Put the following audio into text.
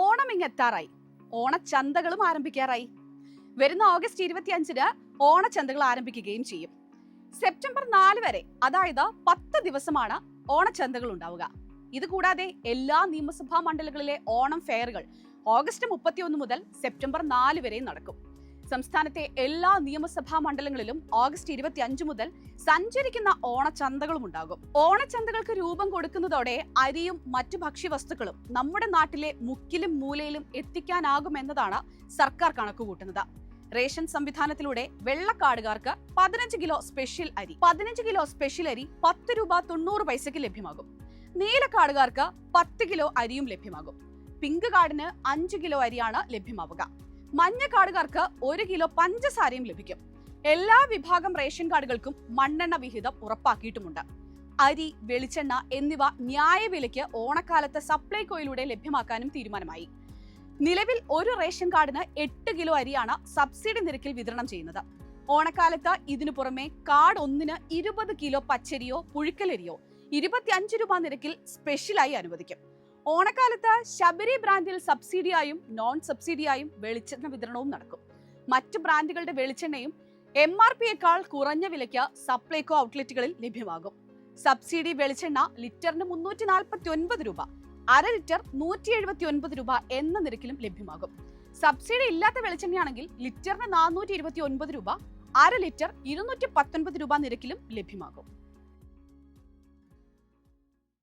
ഓണം ഇങ്ങെത്താറായി ഓണച്ചന്തകളും ആരംഭിക്കാറായി. വരുന്ന ഓഗസ്റ്റ് ഇരുപത്തിയഞ്ചിന് ഓണച്ചന്തകൾ ആരംഭിക്കുകയും ചെയ്യും. സെപ്റ്റംബർ നാല് വരെ അതായത് പത്ത് ദിവസമാണ് ഓണച്ചന്തകൾ ഉണ്ടാവുക. ഇത് കൂടാതെ എല്ലാ നിയമസഭാ മണ്ഡലങ്ങളിലെ ഓണം ഫെയറുകൾ ഓഗസ്റ്റ് മുപ്പത്തിയൊന്ന് മുതൽ സെപ്റ്റംബർ നാല് വരെ നടക്കും. സംസ്ഥാനത്തെ എല്ലാ നിയമസഭാ മണ്ഡലങ്ങളിലും ഓഗസ്റ്റ് ഇരുപത്തി അഞ്ച് മുതൽ സഞ്ചരിക്കുന്ന ഓണച്ചന്തകളും ഉണ്ടാകും ഓണച്ചന്തകൾക്ക് രൂപം കൊടുക്കുന്നതോടെ അരിയും മറ്റു ഭക്ഷ്യവസ്തുക്കളും നമ്മുടെ നാട്ടിലെ മുക്കിലും മൂലയിലും എത്തിക്കാനാകുമെന്നതാണ് സർക്കാർ കണക്കുകൂട്ടുന്നത്. റേഷൻ സംവിധാനത്തിലൂടെ വെള്ളക്കാടുകാർക്ക് പതിനഞ്ച് കിലോ സ്പെഷ്യൽ അരി പതിനഞ്ച് കിലോ സ്പെഷ്യൽ അരി പത്ത് രൂപ തൊണ്ണൂറ് പൈസയ്ക്ക് ലഭ്യമാകും. നീലക്കാടുകാർക്ക് പത്ത് കിലോ അരിയും ലഭ്യമാകും. പിങ്ക് കാർഡിന് അഞ്ച് കിലോ അരിയാണ് ലഭ്യമാവുക. മഞ്ഞ കാർഡുകാർക്ക് ഒരു കിലോ പഞ്ചസാരയും ലഭിക്കും. എല്ലാ വിഭാഗം റേഷൻ കാർഡുകൾക്കും മണ്ണെണ്ണ വിഹിതം ഉറപ്പാക്കിയിട്ടുമുണ്ട്. അരി വെളിച്ചെണ്ണ എന്നിവ ന്യായവിലയ്ക്ക് ഓണക്കാലത്ത് സപ്ലൈകോയിലൂടെ ലഭ്യമാക്കാനും തീരുമാനമായി. നിലവിൽ ഒരു റേഷൻ കാർഡിന് എട്ട് കിലോ അരിയാണ് സബ്സിഡി നിരക്കിൽ വിതരണം ചെയ്യുന്നത്. ഓണക്കാലത്ത് ഇതിനു പുറമെ കാർഡ് ഒന്നിന് ഇരുപത് കിലോ പച്ചരിയോ പുഴുക്കലരിയോ ഇരുപത്തിയഞ്ച് രൂപ നിരക്കിൽ സ്പെഷ്യലായി അനുവദിക്കും. ഓണക്കാലത്ത് ശബരി ബ്രാൻഡിൽ സബ്സിഡിയായും നോൺ സബ്സിഡിയായും വെളിച്ചെണ്ണ വിതരണവും നടക്കും. മറ്റ് ബ്രാൻഡുകളുടെ വെളിച്ചെണ്ണയും എം ആർ പിയേക്കാൾ കുറഞ്ഞ വിലയ്ക്ക് സപ്ലൈകോ ഔട്ട്ലെറ്റുകളിൽ ലഭ്യമാകും. സബ്സിഡി വെളിച്ചെണ്ണ ലിറ്ററിന് മുന്നൂറ്റി നാൽപ്പത്തി ഒൻപത് രൂപ അര ലിറ്റർ നൂറ്റി എഴുപത്തി ഒൻപത് രൂപ എന്ന നിരക്കിലും ലഭ്യമാകും. സബ്സിഡി ഇല്ലാത്ത വെളിച്ചെണ്ണയാണെങ്കിൽ ലിറ്ററിന് നാനൂറ്റി ഇരുപത്തി ഒൻപത് രൂപ അര ലിറ്റർ ഇരുന്നൂറ്റി പത്തൊൻപത് രൂപ നിരക്കിലും ലഭ്യമാകും.